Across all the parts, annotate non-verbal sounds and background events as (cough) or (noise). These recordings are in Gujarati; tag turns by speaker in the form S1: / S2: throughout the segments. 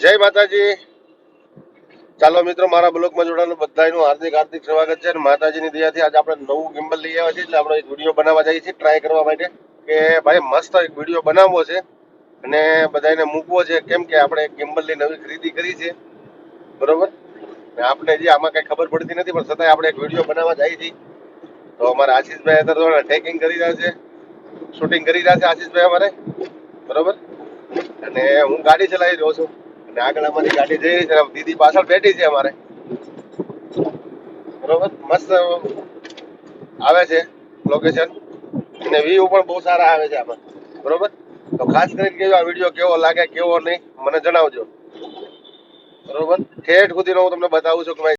S1: જય માતાજી. ચાલો મિત્રો, મારા બ્લોગમાં જોડાયેલું બધાનું હાર્દિક હાર્દિક સ્વાગત છે અને માતાજીની દયાથી આજે આપણે નવું ગિમ્બલ લઈ આવ્યા છીએ, એટલે આપણે એક વીડિયો બનાવવા જઈએ છીએ ટ્રાય કરવા માટે. કે ભાઈ, મસ્ત એક વીડિયો બનાવવો છે અને બધાને મૂકવો છે, કેમ કે આપણે એક ગિમ્બલની નવી ખરીદી કરી છે. બરોબર? આપણે જે આમાં કઈ ખબર પડતી નથી, પણ છતાંય આપણે એક વીડિયો બનાવવા જઈએ છીએ. તો અમારા આશીષભાઈ અત્યારે ટેકિંગ કરી રહ્યા છે. શૂટિંગ કરી રહ્યા છે આશીષભાઈ અમારે. બરોબર? અને હું ગાડી ચલાવી રહ્યો છું. આગળ અમારી ગાડી જઈ છે દીદી પાછળ બેઠી છે અમારે. બરોબર? મસ્ત આવે છે લોકેશન અને વ્યૂ પણ બહુ સારા આવે છે આમાં. બરોબર? તો ખાસ કરીને કેજો આ વીડિયો કેવો લાગે, કેવો નહીં, મને જણાવજો. બરોબર? ઠેઠ સુધીનો હું તમને બતાવું છું કે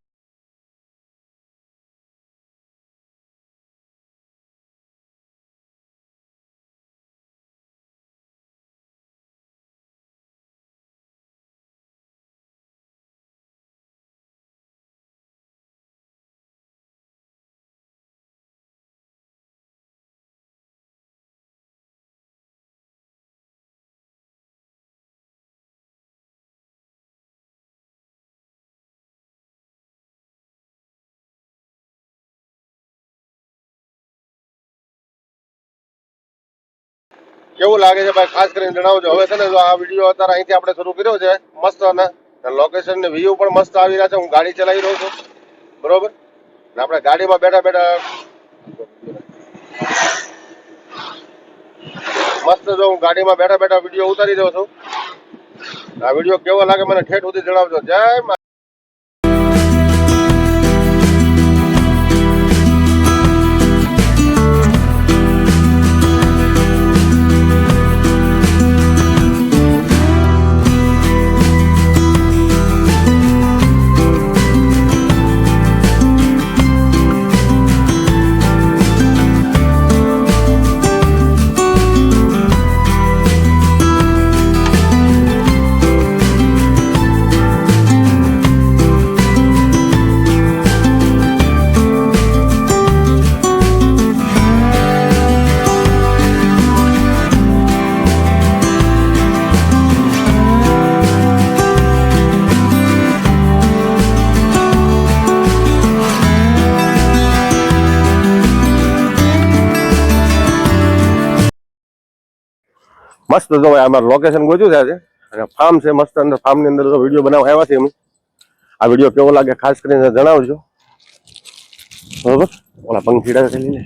S1: કેવું લાગે છે ભાઈ? ખાસ કરીને જણાવજો. હવે છે ને આ વીડિયો અત્યારે અહીંથી આપણે શરૂ કર્યો છે, મસ્ત અને લોકેશન ને વ્યૂ પણ મસ્ત આવી રહ્યા છે. હું ગાડી ચલાવી રહ્યો છું. બરોબર? ને આપણે ગાડીમાં બેઠા બેઠા મસ્ત જો હું ગાડીમાં બેઠા બેઠા વીડિયો ઉતારી દઉં છું. આ વીડિયો કેવો લાગે મને ઠેઠ સુધી જણાવજો. જય મસ્ત જો અમારું લોકેશન ગોચ્યું છે અને ફાર્મ છે, મસ્ત અંદર ફાર્મની અંદર તો વીડિયો બનાવવા આવ્યા છે અમે. આ વીડિયો કેવો લાગે ખાસ કરીને જણાવજો. બરોબર? ઓલા પંખીડા છે લઈને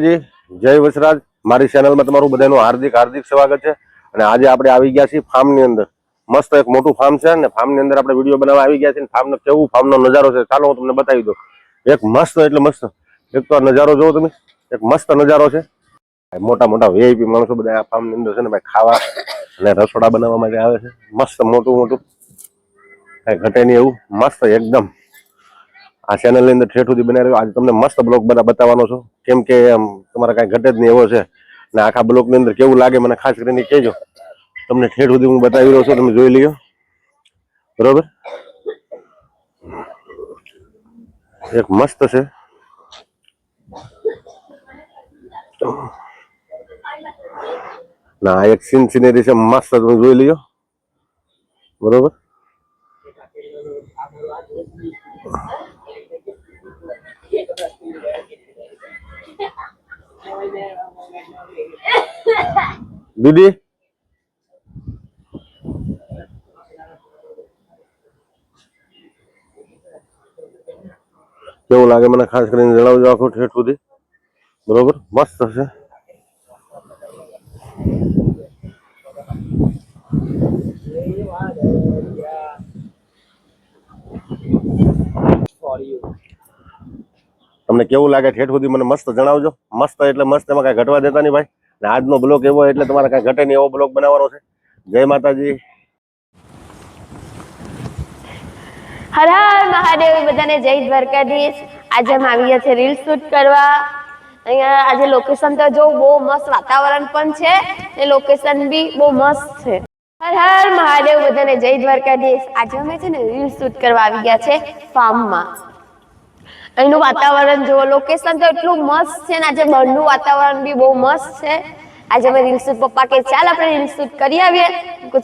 S1: જી, જય વસરાજ. મારી ચેનલમાં તમારું બધાનું હાર્દિક હાર્દિક સ્વાગત છે. અને આજે આપણે આવી ગયા છીએ ફાર્મની અંદર. મસ્ત એક મોટું ફાર્મ છે અને ફાર્મની અંદર આપણે વીડિયો બનાવવા આવી ગયા છે ફાર્મનો કેવું ફાર્મનો નજારો છે, ચાલો હું તમને બતાવી દઉં. એક મસ્ત, એટલે મસ્ત. એક તો નજારો જોવો તમે, એક મસ્ત નજારો છે. મોટા મોટા વીઆઈપી માણસો બધા આ ફાર્મની અંદર છે ને ભાઈ, ખાવા અને રસોડા બનાવવા માટે આવે છે. મસ્ત, મોટું મોટું. કઈ ઘટે નહીં એવું, મસ્ત, એકદમ. આ ચેનલની અંદર ઠેઠ સુધી બનાવી રહ્યું આજે તમને મસ્ત બ્લોગ બધા બતાવવાનો છું. કેમ કે તમારે કાંઈ ઘટે જ નહીં એવો છે. ને આખા બ્લોગની અંદર કેવું લાગે, મને ખાસ કરીને કહેજો. તમને ઠેઠ સુધી હું બતાવી રહ્યો છું, તમે જોઈ લ્યો. બરોબર? એક મસ્ત છે. ના, આ એક સીન સિનેરી છે, મસ્ત, તમે જોઈ લ્યો. બરોબર? દીદી? કેવું લાગે મને ખાસ કરીને જણાવજો આખું ઠેઠ સુધી. બરોબર? મસ્ત છે તમને કેવું લાગે ઠેઠ સુધી મને મસ્ત જણાવજો. મસ્ત એટલે મસ્ત એમાં કાંઈ ઘટવા દેતા નહીં ભાઈ. ને આજનો બ્લોગ એવો એટલે તમારે કાંઈ ઘટે નહીં એવો બ્લોગ બનાવવાનો છે. જય માતાજી.
S2: હર હર મહાદેવ, બધાને જય દ્વારકાધીશ. આજે અમે આવી ગયા છે રીલ શૂટ કરવા. અહીંયા આજે લોકેશન તો જો બહુ મસ્ત વાતાવરણ પણ છે, ને લોકેશન બી બહુ મસ્ત છે. હર હર મહાદેવ, બધાને જય દ્વારકાધીશ. આજે અમે છે ને રીલ શૂટ કરવા આવી ગયા છે ફાર્મમાં. અહીંનું વાતાવરણ જુઓ લોકેશન તો એટલું મસ્ત છે ને, આજે બહારનું વાતાવરણ બી બહુ મસ્ત છે. આજે અમે રીલ શૂટ પપ્પા કે ચાલ આપણે રીલ શૂટ કરી આવીએ.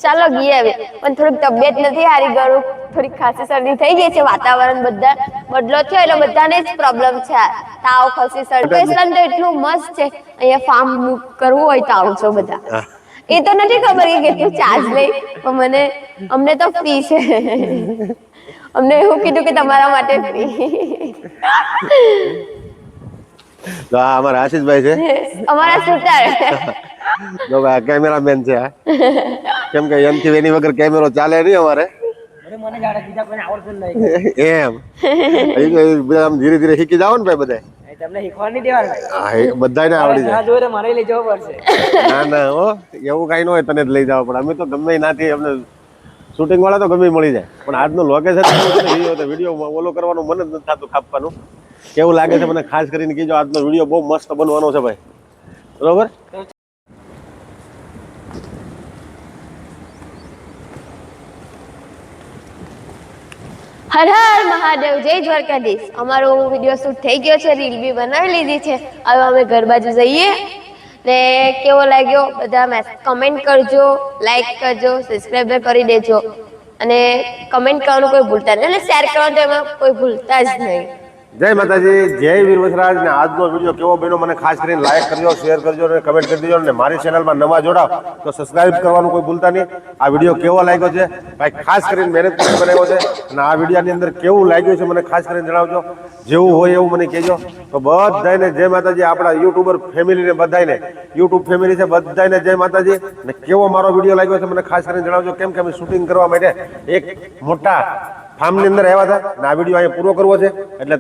S2: ચાલો ગઈ આવીએ પણ થોડીક તબિયત નથી હારી ગયું થોડીક ખાંસી શરદી થઈ ગઈ છે વાતાવરણ બધા બદલો થયો એટલે બધાને જ પ્રોબ્લેમ છે. તાવ ખાંસી શરદી. લોકેશન તો એટલું મસ્ત છે. અહીંયા ફાર્મ બુક કરવું હોય તો આવજો બધા. એ તો નથી ખબર કે કેટલું ચાર્જ લે. પણ મને અમને તો ફ્રી છે. અમને એવું કીધું કે તમારા માટે ફ્રી
S1: તો આ અમારા આશીષભાઈ છે. (laughs)
S2: અમારા શૂટર
S1: જો (laughs) આ કેમેરામેન છે આ. કેમ કે એમથી એની વગર કેમેરો ચાલે નહીં અમારે. (laughs) એમ. બધા આમ ધીરે ધીરે શીખી જાઓ ને ભાઈ બધા
S3: તમને શીખવા દેવાનું
S1: બધાને આવડી જાય.
S3: જોવે મારે લઈ જવું પડશે.
S1: ના ના હો. એવું કાઈ ન હોય તને જ લઈ જાવ પણ અમે તો ગમે નાથી અમને શૂટિંગ વાળા તો ગમે મળી જાય. પણ આજનું લોકેશન વીડિયો ઓલો કરવાનું મન જ નથી થતું કાપવાનું કેવું લાગે છે મને ખાસ કરીને કીજો આજનો વીડિયો બહુ મસ્ત બનવાનો છે ભાઈ. બરોબર?
S2: હર હર મહાદેવ, જય દ્વારકાધીશ. અમારો વીડિયો શૂટ થઈ ગયો છે, રીલ બી બનાવી લીધી છે. હવે અમે ઘર બાજુ જઈએ. ને કેવો લાગ્યો બધા કમેન્ટ કરજો લાઈક કરજો સબસ્ક્રાઈબ કરી દેજો. અને કમેન્ટ કરવાનું કોઈ ભૂલતા નહીં. અને શેર કરવાનું તો એમાં કોઈ ભૂલતા જ નહીં.
S1: જય માતાજી, જય વીર વસરાજ ને આજનો વીડિયો કેવો બન્યો મને ખાસ કરીને લાઈક કરજો શેર કરજો અને કમેન્ટ કરી દેજો અને મારી ચેનલમાં નવા જોડાવ તો સબસ્ક્રાઇબ કરવાનું કોઈ ભૂલતા નહીં. આ વીડિયો કેવો લાગ્યો છે? ભાઈ, ખાસ કરીને મહેનત કરીને બનાવ્યો છે અને આ વિડીયોની અંદર કેવું લાગ્યું છે મને ખાસ કરીને જણાવજો. જેવું હોય એવું મને કહેજો. તો બધાને જય માતાજી, આપણા યુટ્યુબર ફેમિલીને બધાને યુટ્યુબ ફેમિલી છે બધાને જય માતાજી. ને કેવો મારો વીડિયો લાગ્યો છે મને ખાસ કરીને જણાવજો. કેમ કે અમે શૂટિંગ કરવા માટે એક મોટા ફાર્મની અંદર આવ્યા હતા અને આ વીડિયો અહીંયા પૂરો કરવો છે. એટલે